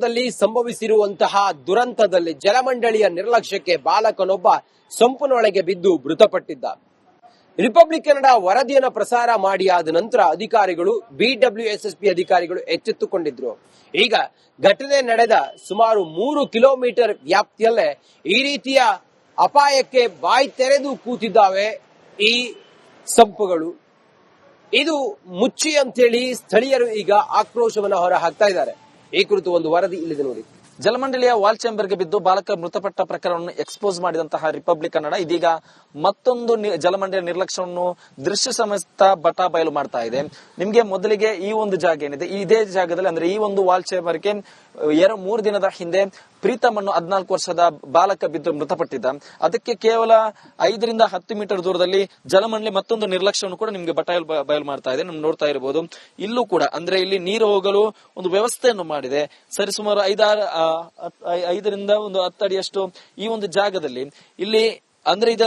ಹಗುರದಲ್ಲಿ ಸಂಭವಿಸಿರುವಂತಹ ದುರಂತದಲ್ಲಿ ಜಲಮಂಡಳಿಯ ನಿರ್ಲಕ್ಷ್ಯಕ್ಕೆ ಬಾಲಕನೊಬ್ಬ ಸಂಪುನೊಳಗೆ ಬಿದ್ದು ಮೃತಪಟ್ಟಿದ್ದ ರಿಪಬ್ಲಿಕ್ ಕನ್ನಡ ವರದಿಯನ್ನು ಪ್ರಸಾರ ಮಾಡಿ ಆದ ನಂತರ ಅಧಿಕಾರಿಗಳು, ಬಿಡಬ್ಲ್ಯೂಎಸ್ಎಸ್ಪಿ ಅಧಿಕಾರಿಗಳು ಎಚ್ಚೆತ್ತುಕೊಂಡಿದ್ರು. ಈಗ ಘಟನೆ ನಡೆದ ಸುಮಾರು ಮೂರು ಕಿಲೋಮೀಟರ್ ವ್ಯಾಪ್ತಿಯಲ್ಲೇ ಈ ರೀತಿಯ ಅಪಾಯಕ್ಕೆ ಬಾಯಿ ತೆರೆದು ಕೂತಿದ್ದಾವೆ ಈ ಸಂಪುಗಳು. ಇದು ಮುಚ್ಚಿ ಅಂತೇಳಿ ಸ್ಥಳೀಯರು ಈಗ ಆಕ್ರೋಶವನ್ನು ಹೊರ ಹಾಕ್ತಾ ಇದ್ದಾರೆ. ಈ ಕುರಿತು ಒಂದು ವರದಿ ಇಲ್ಲಿದೆ ನೋಡಿ. ಜಲಮಂಡಳಿಯ ವಾಲ್ ಚೇಂಬರ್ಗೆ ಬಿದ್ದು ಬಾಲಕ ಮೃತಪಟ್ಟ ಪ್ರಕರಣವನ್ನು ಎಕ್ಸ್ಪೋಸ್ ಮಾಡಿದಂತಹ ರಿಪಬ್ಲಿಕ್ ಕನ್ನಡ ಇದೀಗ ಮತ್ತೊಂದು ಜಲಮಂಡಳಿಯ ನಿರ್ಲಕ್ಷ್ಯವನ್ನು ದೃಶ್ಯ ಸಮೇತ ಬಟ ಬಯಲು ಮಾಡ್ತಾ ಇದೆ. ನಿಮ್ಗೆ ಮೊದಲಿಗೆ ಈ ಒಂದು ಜಾಗ ಏನಿದೆ? ಇದೇ ಜಾಗದಲ್ಲಿ ಅಂದ್ರೆ ಈ ಒಂದು ವಾಲ್ ಚೇಂಬರ್ಗೆ ಎರಡು ಮೂರು ದಿನದ ಹಿಂದೆ ಪ್ರೀತಮ್ ಅನ್ನು ಹದ್ನಾಲ್ಕು ವರ್ಷದ ಬಾಲಕ ಬಿದ್ದು ಮೃತಪಟ್ಟಿದ್ದ. ಅದಕ್ಕೆ ಕೇವಲ ಐದರಿಂದ ಹತ್ತು ಮೀಟರ್ ದೂರದಲ್ಲಿ ಜಲಮಂಡಳಿ ಮತ್ತೊಂದು ನಿರ್ಲಕ್ಷ್ಯವನ್ನು ಕೂಡ ನಿಮ್ಗೆ ಬಟಾಯಲ್ ಬಯಲು ಮಾಡ್ತಾ ಇದೆ. ನಮ್ಗೆ ನೋಡ್ತಾ ಇರಬಹುದು ಇಲ್ಲೂ ಕೂಡ, ಅಂದ್ರೆ ಇಲ್ಲಿ ನೀರು ಹೋಗಲು ಒಂದು ವ್ಯವಸ್ಥೆಯನ್ನು ಮಾಡಿದೆ. ಸರಿ, ಸುಮಾರು ಐದಾರು ಐದರಿಂದ ಒಂದು ಹತ್ತಡಿಯಷ್ಟು ಈ ಒಂದು ಜಾಗದಲ್ಲಿ ಇಲ್ಲಿ ಅಂದ್ರೆ ಇದು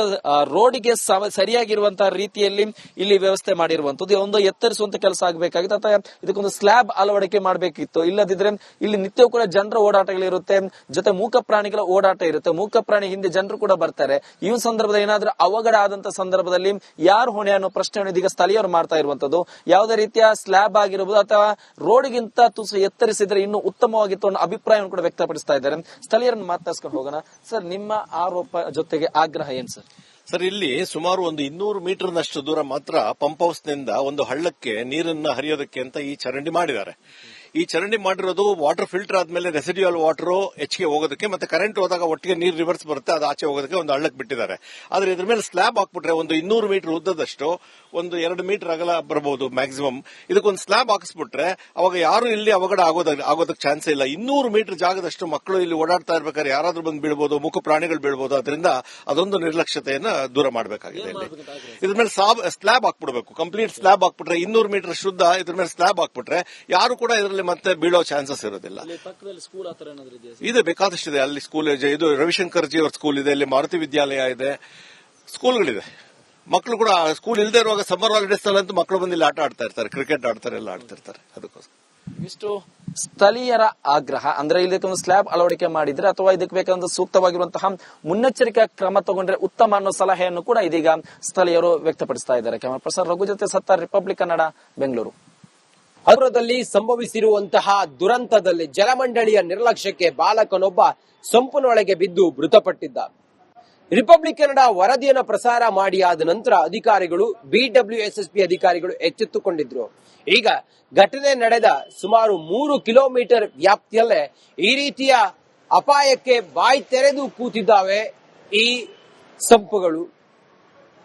ರೋಡ್ಗೆ ಸರಿಯಾಗಿರುವಂತಹ ರೀತಿಯಲ್ಲಿ ಇಲ್ಲಿ ವ್ಯವಸ್ಥೆ ಮಾಡಿರುವಂತದ್ದು ಒಂದು ಎತ್ತರಿಸುವಂತ ಕೆಲಸ ಆಗಬೇಕಾಗಿತ್ತು. ಅಥವಾ ಇದಕ್ಕೊಂದು ಸ್ಲ್ಯಾಬ್ ಅಳವಡಿಕೆ ಮಾಡಬೇಕಿತ್ತು. ಇಲ್ಲದಿದ್ರೆ ಇಲ್ಲಿ ನಿತ್ಯವೂ ಕೂಡ ಜನರ ಓಡಾಟಗಳಿರುತ್ತೆ. ಜೊತೆ ಮೂಕ ಪ್ರಾಣಿಗಳ ಓಡಾಟ ಇರುತ್ತೆ. ಮೂಕ ಪ್ರಾಣಿ ಹಿಂದೆ ಜನರು ಕೂಡ ಬರ್ತಾರೆ. ಈ ಸಂದರ್ಭದಲ್ಲಿ ಏನಾದ್ರೂ ಅವಘಡ ಆದಂತ ಸಂದರ್ಭದಲ್ಲಿ ಯಾರು ಹೊಣೆ ಅನ್ನೋ ಪ್ರಶ್ನೆಯನ್ನು ಇದೀಗ ಸ್ಥಳೀಯರು ಮಾಡ್ತಾ ಇರುವಂತದ್ದು ಯಾವುದೇ ರೀತಿಯ ಸ್ಲ್ಯಾಬ್ ಆಗಿರಬಹುದು ಅಥವಾ ರೋಡ್ಗಿಂತ ತುಸು ಎತ್ತರಿಸಿದ್ರೆ ಇನ್ನು ಉತ್ತಮವಾಗಿತ್ತು ಅನ್ನೋ ಅಭಿಪ್ರಾಯವನ್ನು ಕೂಡ ವ್ಯಕ್ತಪಡಿಸ್ತಾ ಇದ್ದಾರೆ. ಸ್ಥಳೀಯರನ್ನು ಮಾತಾಡ್ಸ್ಕೊಂಡು ಹೋಗೋಣ. ಸರ್, ನಿಮ್ಮ ಆರೋಪ ಜೊತೆಗೆ ಆಗ್ರಹ ಏನ್ ಸರ್? ಸರ್, ಇಲ್ಲಿ ಸುಮಾರು ಒಂದು ಇನ್ನೂರು ಮೀಟರ್ನಷ್ಟು ದೂರ ಮಾತ್ರ ಪಂಪ್ ಹೌಸ್ನಿಂದ ಒಂದು ಹಳ್ಳಕ್ಕೆ ನೀರನ್ನ ಹರಿಯೋದಕ್ಕೆ ಅಂತ ಈ ಚರಂಡಿ ಮಾಡಿದ್ದಾರೆ. ಈ ಚರಂಡಿ ಮಾಡಿರೋದು ವಾಟರ್ ಫಿಲ್ಟರ್ ಆದ್ಮೇಲೆ ರೆಸಿಡ್ಯೂಯಲ್ ವಾಟರ್ ಹೆಚ್ಚಿಗೆ ಹೋಗೋದಕ್ಕೆ ಮತ್ತೆ ಕರೆಂಟ್ ಹೋದಾಗ ಒಟ್ಟಿಗೆ ನೀರು ರಿವರ್ಸ್ ಬರುತ್ತೆ ಅದು ಆಚೆ ಹೋಗೋದಕ್ಕೆ ಒಂದು ಹಳ್ಳಕ್ಕೆ ಬಿಟ್ಟಿದ್ದಾರೆ. ಆದ್ರೆ ಇದ್ರ ಮೇಲೆ ಸ್ಲ್ಯಾಬ್ ಹಾಕ್ಬಿಟ್ರೆ ಒಂದು ಇನ್ನೂರು ಮೀಟರ್ ಉದ್ದದಷ್ಟು ಒಂದು ಎರಡು ಮೀಟರ್ ಅಗಲ ಬರಬಹುದು ಮ್ಯಾಕ್ಸಿಮಮ್ ಇದಕ್ಕೊಂದು ಸ್ಲ್ಯಾಬ್ ಹಾಕಿಸ್ಬಿಟ್ರೆ ಅವಾಗ ಯಾರು ಇಲ್ಲಿ ಅವಘಡ ಆಗೋದ ಆಗೋದಕ್ಕೆ ಚಾನ್ಸ್ ಇಲ್ಲ. ಇನ್ನೂರು ಮೀಟರ್ ಜಾಗದಷ್ಟು ಮಕ್ಕಳು ಇಲ್ಲಿ ಓಡಾಡ್ತಾ ಇರ್ಬೇಕಾದ್ರೆ ಯಾರಾದ್ರೂ ಬಂದು ಬೀಳ್ಬೋದು ಮುಖ ಪ್ರಾಣಿಗಳು ಬೀಳ್ಬೋದು. ಅದರಿಂದ ಅದೊಂದು ನಿರ್ಲಕ್ಷ್ಯತೆಯನ್ನ ದೂರ ಮಾಡಬೇಕಾಗಿದೆ ಇಲ್ಲಿ. ಇದ್ರ ಮೇಲೆ ಸ್ಲ್ಯಾಬ್ ಹಾಕ್ಬಿಡ್ಬೇಕು. ಕಂಪ್ಲೀಟ್ ಸ್ಲ್ಯಾಬ್ ಹಾಕ್ಬಿಟ್ರೆ ಇನ್ನೂರು ಮೀಟರ್ ಶುದ್ಧ ಇದ್ರ ಮೇಲೆ ಸ್ಲ್ಯಾಬ್ ಹಾಕ್ಬಿಟ್ರೆ ಯಾರು ಕೂಡ ಇದರಲ್ಲಿ ಮತ್ತೆ ಬೀಳೋ ಚಾನ್ಸಸ್ ಇರೋದಿಲ್ಲ. ಪಕ್ಕದಲ್ಲಿ ಸ್ಕೂಲ್ ಆತರ ಏನಾದ್ರು ಇದೆಯಾ ಇದೆ ಅಲ್ಲಿ ಸ್ಕೂಲ್ ಇದು. ರವಿಶಂಕರ್ ಜಿ ಅವ್ರ ಸ್ಕೂಲ್ ಇದೆ. ಅಲ್ಲಿ ಮಾರುತಿ ವಿದ್ಯಾಲಯ ಇದೆ. ಸ್ಕೂಲ್ಗಳಿದೆ ಮಕ್ಕಳು ಕೂಡ ಸ್ಕೂಲ್ ಇಲ್ಲದೆ ಇರುವಾಗ ಸಮ್ಮರ್ ಹಾಲಿಡೇಸ್ ಅಂತೂ ಮಕ್ಕಳು ಬಂದು ಇಲ್ಲಿ ಆಟ ಆಡ್ತಾ ಇರ್ತಾರೆ. ಕ್ರಿಕೆಟ್ ಆಡ್ತಾರೆ ಎಲ್ಲ ಆಡ್ತಿರ್ತಾರೆ ಅದಕ್ಕೋಸ್ಕರ. ಇಷ್ಟು ಸ್ಥಳೀಯರ ಆಗ್ರಹ. ಅಂದ್ರೆ ಇದಕ್ಕೆ ಒಂದು ಸ್ಲ್ಯಾಬ್ ಅಳವಡಿಕೆ ಮಾಡಿದ್ರೆ ಅಥವಾ ಇದಕ್ಕೆ ಬೇಕಾದ ಸೂಕ್ತವಾಗಿರುವಂತಹ ಮುನ್ನೆಚ್ಚರಿಕೆ ಕ್ರಮ ತಗೊಂಡ್ರೆ ಉತ್ತಮ ಅನ್ನೋ ಸಲಹೆಯನ್ನು ಕೂಡ ಇದೀಗ ಸ್ಥಳೀಯರು ವ್ಯಕ್ತಪಡಿಸ್ತಾ ಇದ್ದಾರೆ. ಕ್ಯಾಮರಾ ಪ್ರಸಾದ್ ರಘು ಜೊತೆ ಸತ್ತ ರಿಪಬ್ಲಿಕ್ ಕನ್ನಡ ಬೆಂಗಳೂರು ಹಗುರದಲ್ಲಿ ಸಂಭವಿಸಿರುವಂತಹ ದುರಂತದಲ್ಲಿ ಜಲಮಂಡಳಿಯ ನಿರ್ಲಕ್ಷ್ಯಕ್ಕೆ ಬಾಲಕನೊಬ್ಬ ಸಂಪುನೊಳಗೆ ಬಿದ್ದು ಮೃತಪಟ್ಟಿದ್ದ. ರಿಪಬ್ಲಿಕ್ ಕನ್ನಡ ವರದಿಯನ್ನು ಪ್ರಸಾರ ಮಾಡಿ ಆದ ನಂತರ ಅಧಿಕಾರಿಗಳು, ಬಿಡಬ್ಲ್ಯೂಎಸ್ಎಸ್ಪಿ ಅಧಿಕಾರಿಗಳು ಎಚ್ಚೆತ್ತುಕೊಂಡಿದ್ರು. ಈಗ ಘಟನೆ ನಡೆದ ಸುಮಾರು ಮೂರು ಕಿಲೋಮೀಟರ್ ವ್ಯಾಪ್ತಿಯಲ್ಲೇ ಈ ರೀತಿಯ ಅಪಾಯಕ್ಕೆ ಬಾಯಿ ತೆರೆದು ಕೂತಿದ್ದಾವೆ ಈ ಸಂಪುಗಳು.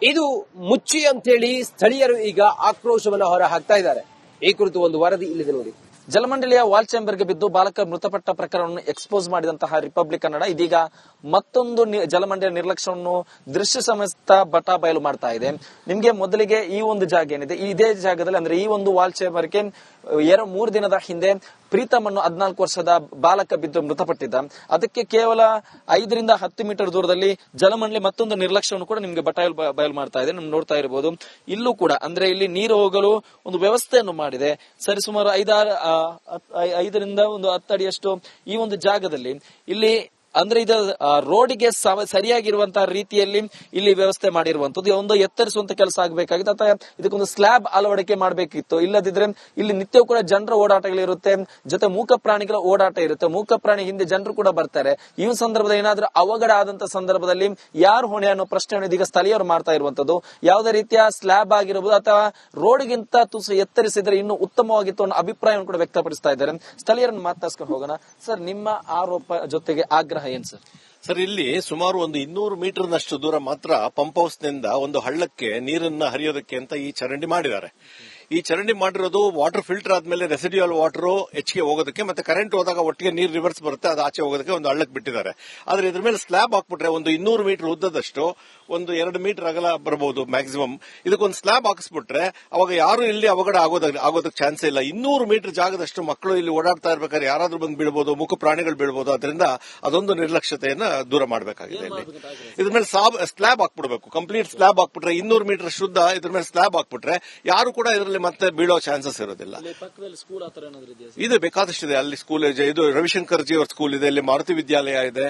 ಇದು ಮುಚ್ಚಿ ಅಂತೇಳಿ ಸ್ಥಳೀಯರು ಈಗ ಆಕ್ರೋಶವನ್ನು ಹೊರಹಾಕ್ತಾ ಇದ್ದಾರೆ. ಈ ಕುರಿತು ಒಂದು ವರದಿ ಇಲ್ಲಿದೆ ನೋಡಿ. ಜಲಮಂಡಳಿಯ ವಾಲ್ ಚೇಂಬರ್ಗೆ ಬಿದ್ದು ಬಾಲಕ ಮೃತಪಟ್ಟ ಪ್ರಕರಣವನ್ನು ಎಕ್ಸ್ಪೋಸ್ ಮಾಡಿದಂತಹ ರಿಪಬ್ಲಿಕ್ ಕನ್ನಡ ಇದೀಗ ಮತ್ತೊಂದು ಜಲಮಂಡಳಿಯ ನಿರ್ಲಕ್ಷ್ಯವನ್ನು ದೃಶ್ಯ ಸಮಸ್ತ ಬಟ ಬಯಲು ಮಾಡ್ತಾ ಇದೆ. ನಿಮ್ಗೆ ಮೊದಲಿಗೆ ಈ ಒಂದು ಜಾಗ ಏನಿದೆ? ಇದೇ ಜಾಗದಲ್ಲಿ ಅಂದ್ರೆ ಈ ಒಂದು ವಾಲ್ ಚೇಂಬರ್ ಚೇಂಬರ್ಗೆ ಎರಡು ಮೂರು ದಿನದ ಹಿಂದೆ ಪ್ರೀತಮ್ ಅನ್ನು ಹದಿನಾಲ್ಕು ವರ್ಷದ ಬಾಲಕ ಬಿದ್ದು ಮೃತಪಟ್ಟಿದ್ದ. ಅದಕ್ಕೆ ಕೇವಲ ಐದರಿಂದ ಹತ್ತು ಮೀಟರ್ ದೂರದಲ್ಲಿ ಜಲಮಂಡಳಿ ಮತ್ತೊಂದು ನಿರ್ಲಕ್ಷ್ಯವನ್ನು ಕೂಡ ನಿಮ್ಗೆ ಬಟಾಯಲ್ ಬಯಲು ಮಾಡ್ತಾ ಇದೆ. ನೋಡ್ತಾ ಇರಬಹುದು ಇಲ್ಲೂ ಕೂಡ, ಅಂದ್ರೆ ಇಲ್ಲಿ ನೀರು ಹೋಗಲು ಒಂದು ವ್ಯವಸ್ಥೆಯನ್ನು ಮಾಡಿದೆ. ಸರಿ, ಸುಮಾರು ಐದಾರು ಐದರಿಂದ ಒಂದು ಹತ್ತಡಿಯಷ್ಟು ಈ ಒಂದು ಜಾಗದಲ್ಲಿ ಇಲ್ಲಿ ಅಂದ್ರೆ ಇದು ರೋಡಿಗೆ ಸರಿಯಾಗಿರುವಂತಹ ರೀತಿಯಲ್ಲಿ ಇಲ್ಲಿ ವ್ಯವಸ್ಥೆ ಮಾಡಿರುವಂತದ್ದು ಒಂದು ಎತ್ತರಿಸುವಂತ ಕೆಲಸ ಆಗಬೇಕಾಗಿತ್ತು. ಅಥವಾ ಇದಕ್ಕೊಂದು ಸ್ಲ್ಯಾಬ್ ಅಳವಡಿಕೆ ಮಾಡಬೇಕಿತ್ತು. ಇಲ್ಲದಿದ್ರೆ ಇಲ್ಲಿ ನಿತ್ಯವೂ ಕೂಡ ಜನರ ಓಡಾಟಗಳಿರುತ್ತೆ. ಜೊತೆ ಮೂಕ ಪ್ರಾಣಿಗಳ ಓಡಾಟ ಇರುತ್ತೆ. ಮೂಕ ಪ್ರಾಣಿ ಹಿಂದೆ ಜನರು ಕೂಡ ಬರ್ತಾರೆ. ಈ ಸಂದರ್ಭದಲ್ಲಿ ಏನಾದ್ರೂ ಅವಘಡ ಆದಂತ ಸಂದರ್ಭದಲ್ಲಿ ಯಾರು ಹೊಣೆ ಅನ್ನೋ ಪ್ರಶ್ನೆ ಇದೀಗ ಸ್ಥಳೀಯರು ಮಾಡ್ತಾ ಇರುವಂತದ್ದು ಯಾವುದೇ ರೀತಿಯ ಸ್ಲ್ಯಾಬ್ ಆಗಿರಬಹುದು ಅಥವಾ ರೋಡ್ಗಿಂತ ತುಸು ಎತ್ತರಿಸಿದ್ರೆ ಇನ್ನು ಉತ್ತಮವಾಗಿತ್ತು ಅನ್ನೋ ಅಭಿಪ್ರಾಯವನ್ನು ಕೂಡ ವ್ಯಕ್ತಪಡಿಸ್ತಾ ಇದ್ದಾರೆ. ಸ್ಥಳೀಯರನ್ನು ಮಾತಾಡ್ಸ್ಕೊಂಡು ಹೋಗೋಣ. ಸರ್, ನಿಮ್ಮ ಆರೋಪ ಜೊತೆಗೆ ಆಗ್ರಹ ಏನ್ ಸರ್ ಸರ್, ಇಲ್ಲಿ ಸುಮಾರು ಒಂದು ಇನ್ನೂರು ಮೀಟರ್ನಷ್ಟು ದೂರ ಮಾತ್ರ ಪಂಪ್ ಹೌಸ್ನಿಂದ ಒಂದು ಹಳ್ಳಕ್ಕೆ ನೀರನ್ನ ಹರಿಯೋದಕ್ಕೆ ಅಂತ ಈ ಚರಂಡಿ ಮಾಡಿದ್ದಾರೆ. ಈ ಚರಂಡಿ ಮಾಡಿರೋದು ವಾಟರ್ ಫಿಲ್ಟರ್ ಆದ್ಮೇಲೆ ರೆಸಿಡ್ಯೂಯಲ್ ವಾಟರ್ ಹೆಚ್ಚಿಗೆ ಹೋಗೋದಕ್ಕೆ ಮತ್ತೆ ಕರೆಂಟ್ ಹೋದಾಗ ಒಟ್ಟಿಗೆ ನೀರು ರಿವರ್ಸ್ ಬರುತ್ತೆ ಅದು ಆಚೆ ಹೋಗೋದಕ್ಕೆ ಒಂದು ಹಳ್ಳಕ್ಕೆ ಬಿಟ್ಟಿದ್ದಾರೆ. ಆದ್ರೆ ಇದ್ರ ಮೇಲೆ ಸ್ಲ್ಯಾಬ್ ಹಾಕ್ಬಿಟ್ರೆ ಒಂದು ಇನ್ನೂರು ಮೀಟರ್ ಉದ್ದದಷ್ಟು ಒಂದು ಎರಡು ಮೀಟರ್ ಅಗಲ ಬರಬಹುದು ಮ್ಯಾಕ್ಸಿಮಮ್ ಇದಕ್ಕೊಂದು ಸ್ಲ್ಯಾಬ್ ಹಾಕಿಸ್ಬಿಟ್ರೆ ಅವಾಗ ಯಾರು ಇಲ್ಲಿ ಅವಘಡ ಆಗೋದ ಆಗೋದಕ್ಕೆ ಚಾನ್ಸ್ ಇಲ್ಲ. ಇನ್ನೂರು ಮೀಟರ್ ಜಾಗದಷ್ಟು ಮಕ್ಕಳು ಇಲ್ಲಿ ಓಡಾಡ್ತಾ ಇರ್ಬೇಕಾದ್ರೆ ಯಾರಾದ್ರೂ ಬಂದು ಬೀಳ್ಬೋದು ಮುಖ ಪ್ರಾಣಿಗಳು ಬೀಳ್ಬೋದು ಅದರಿಂದ ಅದೊಂದು ನಿರ್ಲಕ್ಷ್ಯತೆಯನ್ನ ದೂರ ಮಾಡಬೇಕಾಗಿದೆ ಇಲ್ಲಿ. ಇದ್ರ ಮೇಲೆ ಸ್ಲ್ಯಾಬ್ ಹಾಕ್ಬಿಡ್ಬೇಕು. ಕಂಪ್ಲೀಟ್ ಸ್ಲ್ಯಾಬ್ ಹಾಕ್ಬಿಟ್ರೆ ಇನ್ನೂರು ಮೀಟರ್ ಶುದ್ಧ ಇದ್ರ ಮೇಲೆ ಸ್ಲ್ಯಾಬ್ ಹಾಕ್ಬಿಟ್ರೆ ಯಾರು ಕೂಡ ಇದರಲ್ಲಿ ಮತ್ತೆ ಬೀಳೋ ಚಾನ್ಸಸ್ ಇರೋದಿಲ್ಲ. ಇದು ಬೇಕಾದಷ್ಟಿದೆ ಅಲ್ಲಿ ಸ್ಕೂಲ್ ಇದೆ. ಇದು ರವಿಶಂಕರ್ ಜಿ ಅವ್ರ ಸ್ಕೂಲ್ ಇದೆ. ಇಲ್ಲಿ ಮಾರುತಿ ವಿದ್ಯಾಲಯ ಇದೆ.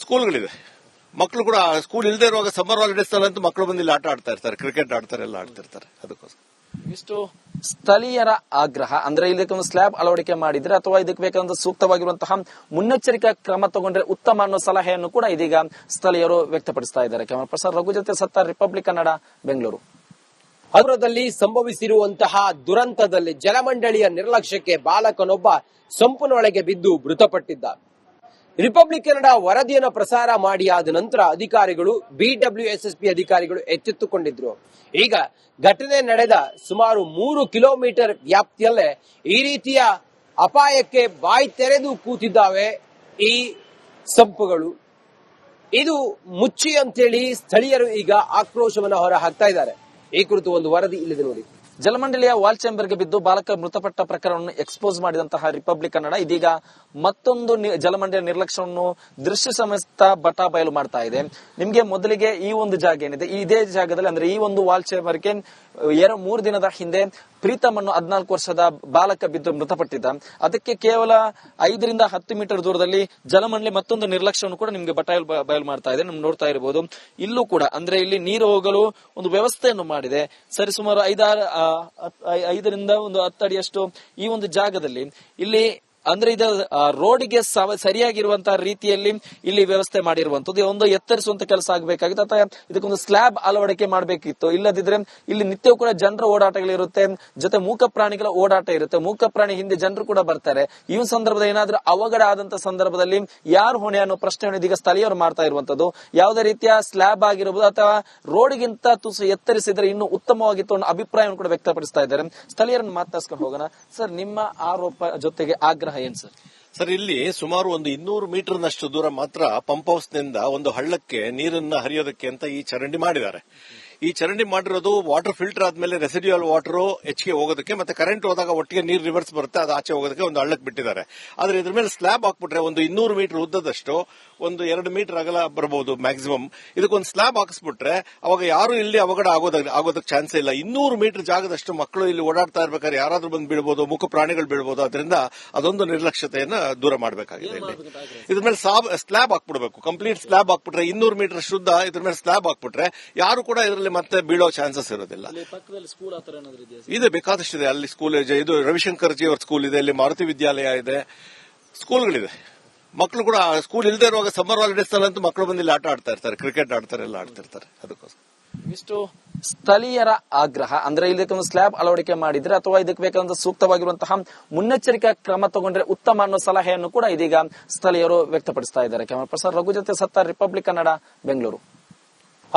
ಸ್ಕೂಲ್ಗಳಿದೆ ಮಕ್ಕಳು ಕೂಡ ಸ್ಕೂಲ್ ಇಲ್ಲದೆ ಇರುವಾಗ ಸಮ್ಮರ್ ಹಾಲಿಡೇಸ್ ಅಂತೂ ಮಕ್ಕಳು ಬಂದು ಇಲ್ಲಿ ಆಟ ಆಡ್ತಾ ಇರ್ತಾರೆ. ಕ್ರಿಕೆಟ್ ಆಡ್ತಾರೆ ಎಲ್ಲ ಆಡ್ತಿರ್ತಾರೆ ಅದಕ್ಕೋಸ್ಕರ. ಇಷ್ಟು ಸ್ಥಳೀಯರ ಆಗ್ರಹ? ಅಂದ್ರೆ ಇದಕ್ಕೊಂದು ಸ್ಲ್ಯಾಬ್ ಅಳವಡಿಕೆ ಮಾಡಿದ್ರೆ ಅಥವಾ ಇದಕ್ಕೆ ಬೇಕಾದ ಸೂಕ್ತವಾಗಿರುವಂತಹ ಮುನ್ನೆಚ್ಚರಿಕಾ ಕ್ರಮ ತಗೊಂಡ್ರೆ ಉತ್ತಮ ಅನ್ನೋ ಸಲಹೆಯನ್ನು ಕೂಡ ಇದೀಗ ಸ್ಥಳೀಯರು ವ್ಯಕ್ತಪಡಿಸ್ತಾ ಇದ್ದಾರೆ. ಕ್ಯಾಮರಾ ಪರ್ಸನ್ ರಘು ಜೊತೆ ಸತ್ತ ರಿಪಬ್ಲಿಕ್ ಕನ್ನಡ ಬೆಂಗಳೂರು ಹಗುರದಲ್ಲಿ ಸಂಭವಿಸಿರುವಂತಹ ದುರಂತದಲ್ಲಿ ಜಲಮಂಡಳಿಯ ನಿರ್ಲಕ್ಷ್ಯಕ್ಕೆ ಬಾಲಕನೊಬ್ಬ ಸಂಪುನೊಳಗೆ ಬಿದ್ದು ಮೃತಪಟ್ಟಿದ್ದ ರಿಪಬ್ಲಿಕ್ ಕನ್ನಡ ವರದಿಯನ್ನು ಪ್ರಸಾರ ಮಾಡಿ ಆದ ನಂತರ ಅಧಿಕಾರಿಗಳು, ಬಿಡಬ್ಲ್ಯೂಎಸ್ಎಸ್ಪಿ ಅಧಿಕಾರಿಗಳು ಎಚ್ಚೆತ್ತುಕೊಂಡಿದ್ರು. ಈಗ ಘಟನೆ ನಡೆದ ಸುಮಾರು ಮೂರು ಕಿಲೋಮೀಟರ್ ವ್ಯಾಪ್ತಿಯಲ್ಲೇ ಈ ರೀತಿಯ ಅಪಾಯಕ್ಕೆ ಬಾಯಿ ತೆರೆದು ಕೂತಿದ್ದಾವೆ ಈ ಸಂಪುಗಳು. ಇದು ಮುಚ್ಚಿ ಅಂತೇಳಿ ಸ್ಥಳೀಯರು ಈಗ ಆಕ್ರೋಶವನ್ನು ಹೊರಹಾಕ್ತಾ ಇದ್ದಾರೆ. ಈ ಕುರಿತು ಒಂದು ವರದಿ ಇಲ್ಲಿದೆ ನೋಡಿ. ಜಲಮಂಡಳಿಯ ವಾಲ್ ಚೇಂಬರ್ಗೆ ಬಿದ್ದು ಬಾಲಕ ಮೃತಪಟ್ಟ ಪ್ರಕರಣವನ್ನು ಎಕ್ಸ್ಪೋಸ್ ಮಾಡಿದಂತಹ ರಿಪಬ್ಲಿಕ್ ಕನ್ನಡ ಇದೀಗ ಮತ್ತೊಂದು ಜಲಮಂಡಳಿಯ ನಿರ್ಲಕ್ಷ್ಯವನ್ನು ದೃಶ್ಯ ಸಮಸ್ತ ಬಟಾ ಬಯಲು ಮಾಡ್ತಾ ಇದೆ. ನಿಮ್ಗೆ ಮೊದಲಿಗೆ ಈ ಒಂದು ಜಾಗ ಏನಿದೆ? ಇದೇ ಜಾಗದಲ್ಲಿ ಅಂದ್ರೆ ಈ ಒಂದು ವಾಲ್ ಚೇಂಬರ್ಗೆ ಎರಡು ಮೂರು ದಿನದ ಹಿಂದೆ ಪ್ರೀತಮ್ ಅನ್ನು ಹದಿನಾಲ್ಕು ವರ್ಷದ ಬಾಲಕ ಬಿದ್ದು ಮೃತಪಟ್ಟಿದ್ದ. ಅದಕ್ಕೆ ಕೇವಲ ಐದರಿಂದ ಹತ್ತು ಮೀಟರ್ ದೂರದಲ್ಲಿ ಜಲಮಂಡಳಿ ಮತ್ತೊಂದು ನಿರ್ಲಕ್ಷ್ಯವನ್ನು ಕೂಡ ನಿಮಗೆ ಬಟಾಯಲ್ ಬಯಲು ಮಾಡ್ತಾ ಇದೆ. ನಿಮ್ಗೆ ನೋಡ್ತಾ ಇರಬಹುದು ಇಲ್ಲೂ ಕೂಡ, ಅಂದ್ರೆ ಇಲ್ಲಿ ನೀರು ಹೋಗಲು ಒಂದು ವ್ಯವಸ್ಥೆಯನ್ನು ಮಾಡಿದೆ. ಸರಿ, ಸುಮಾರು ಐದಾರು ಐದರಿಂದ ಒಂದು ಹತ್ತು ಅಡಿಯಷ್ಟು ಈ ಒಂದು ಜಾಗದಲ್ಲಿ ಇಲ್ಲಿ ಅಂದ್ರೆ ಇದು ರೋಡ್ಗೆ ಸರಿಯಾಗಿರುವಂತಹ ರೀತಿಯಲ್ಲಿ ಇಲ್ಲಿ ವ್ಯವಸ್ಥೆ ಮಾಡಿರುವಂತದ್ದು ಒಂದು ಎತ್ತರಿಸುವಂತ ಕೆಲಸ ಆಗಬೇಕಾಗಿತ್ತು. ಅಥವಾ ಇದಕ್ಕೊಂದು ಸ್ಲ್ಯಾಬ್ ಅಳವಡಿಕೆ ಮಾಡಬೇಕಿತ್ತು. ಇಲ್ಲದಿದ್ರೆ ಇಲ್ಲಿ ನಿತ್ಯವೂ ಕೂಡ ಜನರ ಓಡಾಟಗಳಿರುತ್ತೆ. ಜೊತೆ ಮೂಕ ಪ್ರಾಣಿಗಳ ಓಡಾಟ ಇರುತ್ತೆ. ಮೂಕ ಪ್ರಾಣಿ ಹಿಂದೆ ಜನರು ಕೂಡ ಬರ್ತಾರೆ. ಈ ಸಂದರ್ಭದ ಏನಾದ್ರೂ ಅವಘಡ ಆದಂತ ಸಂದರ್ಭದಲ್ಲಿ ಯಾರು ಹೊಣೆ ಅನ್ನೋ ಪ್ರಶ್ನೆಯನ್ನು ಇದೀಗ ಸ್ಥಳೀಯರು ಮಾಡ್ತಾ ಇರುವಂತದ್ದು ಯಾವುದೇ ರೀತಿಯ ಸ್ಲ್ಯಾಬ್ ಆಗಿರಬಹುದು ಅಥವಾ ರೋಡ್ಗಿಂತ ತುಸು ಎತ್ತರಿಸಿದ್ರೆ ಇನ್ನು ಉತ್ತಮವಾಗಿತ್ತು ಅನ್ನೋ ಅಭಿಪ್ರಾಯವನ್ನು ಕೂಡ ವ್ಯಕ್ತಪಡಿಸ್ತಾ ಇದ್ದಾರೆ. ಸ್ಥಳೀಯರನ್ನು ಮಾತಾಡ್ಸ್ಕೊಂಡು ಹೋಗೋಣ. ಸರ್, ನಿಮ್ಮ ಆರೋಪ ಜೊತೆಗೆ ಆಗ್ರಹ ಏನ್ ಸರ್ ಸರ್, ಇಲ್ಲಿ ಸುಮಾರು ಒಂದು ಇನ್ನೂರು ಮೀಟರ್ನಷ್ಟು ದೂರ ಮಾತ್ರ ಪಂಪ್ ಹೌಸ್ನಿಂದ ಒಂದು ಹಳ್ಳಕ್ಕೆ ನೀರನ್ನ ಹರಿಯೋದಕ್ಕೆ ಅಂತ ಈ ಚರಂಡಿ ಮಾಡಿದ್ದಾರೆ. ಈ ಚರಂಡಿ ಮಾಡಿರೋದು ವಾಟರ್ ಫಿಲ್ಟರ್ ಆದ್ಮೇಲೆ ರೆಸಿಡ್ಯೂಯಲ್ ವಾಟರ್ ಹೆಚ್ಚಿಗೆ ಹೋಗೋದಕ್ಕೆ ಮತ್ತೆ ಕರೆಂಟ್ ಹೋದಾಗ ಒಟ್ಟಿಗೆ ನೀರು ರಿವರ್ಸ್ ಬರುತ್ತೆ, ಅದು ಆಚೆ ಹೋಗೋದಕ್ಕೆ ಒಂದು ಹಳ್ಳಕ್ಕೆ ಬಿಟ್ಟಿದ್ದಾರೆ. ಆದ್ರೆ ಇದ್ರ ಮೇಲೆ ಸ್ಲ್ಯಾಬ್ ಹಾಕ್ಬಿಟ್ರೆ ಒಂದು ಇನ್ನೂರು ಮೀಟರ್ ಉದ್ದದಷ್ಟು ಒಂದು ಎರಡು ಮೀಟರ್ ಅಗಲ ಬರಬಹುದು ಮ್ಯಾಕ್ಸಿಮಮ್ ಇದಕ್ಕೊಂದು ಸ್ಲ್ಯಾಬ್ ಹಾಕಿಸ್ಬಿಟ್ರೆ ಅವಾಗ ಯಾರು ಇಲ್ಲಿ ಅವಘಡ ಆಗೋದ ಆಗೋದಕ್ಕೆ ಚಾನ್ಸ್ ಇಲ್ಲ. ಇನ್ನೂರು ಮೀಟರ್ ಜಾಗದಷ್ಟು ಮಕ್ಕಳು ಇಲ್ಲಿ ಓಡಾಡ್ತಾ ಇರ್ಬೇಕಾದ್ರೆ ಯಾರಾದ್ರೂ ಬಂದು ಬೀಳ್ಬೋದು ಮುಖ ಪ್ರಾಣಿಗಳು ಬೀಳ್ಬೋದು ಅದರಿಂದ ಅದೊಂದು ನಿರ್ಲಕ್ಷ್ಯತೆಯನ್ನ ದೂರ ಮಾಡಬೇಕಾಗಿದೆ ಇಲ್ಲಿ. ಇದ್ರ ಮೇಲೆ ಸ್ಲಾಬ್ ಹಾಕ್ಬಿಡ್ಬೇಕು. ಕಂಪ್ಲೀಟ್ ಸ್ಲ್ಯಾಬ್ ಹಾಕ್ಬಿಟ್ರೆ ಇನ್ನೂರು ಮೀಟರ್ ಶುದ್ಧ ಇದ್ರ ಮೇಲೆ ಸ್ಲಾಬ್ ಹಾಕ್ಬಿಟ್ರೆ ಯಾರು ಕೂಡ ಇದರಲ್ಲಿ ಮತ್ತೆ ಬೀಳೋ ಚಾನ್ಸಸ್ ಇರೋದಿಲ್ಲ. ಏನಾದ್ರು ಇದೆಯಾ ಇದೆ ಬೇಕಾದಷ್ಟಿದೆ. ಅಲ್ಲಿ ಸ್ಕೂಲ್ ಇದೆ ಇದು ರವಿಶಂಕರ್ ಜಿ ಅವ್ರ ಸ್ಕೂಲ್ ಇದೆ ಅಲ್ಲಿ ಮಾರುತಿ ವಿದ್ಯಾಲಯ ಇದೆ. ಸ್ಕೂಲ್ಗಳಿದೆ ಮಕ್ಕಳು ಕೂಡ ಸ್ಕೂಲ್ ಇಲ್ಲದೆ ಇರುವಾಗ ಸಮ್ಮರ್ ಹಾಲಿಡೇಸ್ ಅಂತೂ ಮಕ್ಕಳು ಬಂದು ಇಲ್ಲಿ ಆಟ ಆಡ್ತಾ ಇರ್ತಾರೆ ಕ್ರಿಕೆಟ್ ಆಡ್ತಾರೆ, ಎಲ್ಲ ಆಡ್ತಿರ್ತಾರೆ ಅದಕ್ಕೋಸ್ಕರ. ಸ್ಥಳೀಯರ ಆಗ್ರಹ, ಅಂದ್ರೆ ಇದಕ್ಕೆ ಒಂದು ಸ್ಲ್ಯಾಬ್ ಅಳವಡಿಕೆ ಮಾಡಿದ್ರೆ ಅಥವಾ ಇದಕ್ಕೆ ಬೇಕಾದಂತ ಸೂಕ್ತವಾಗಿರುವಂತಹ ಮುನ್ನೆಚ್ಚರಿಕಾ ಕ್ರಮ ತಗೊಂಡ್ರೆ ಉತ್ತಮ ಅನ್ನೋ ಸಲಹೆಯನ್ನು ಕೂಡ ಇದೀಗ ಸ್ಥಳೀಯರು ವ್ಯಕ್ತಪಡಿಸ್ತಾ ಇದ್ದಾರೆ. ಕ್ಯಾಮರಾ ಪರ್ಸನ್ ರಘು ಜೊತೆ ಸತ್ತ ರಿಪಬ್ಲಿಕ್ ಕನ್ನಡ ಬೆಂಗಳೂರು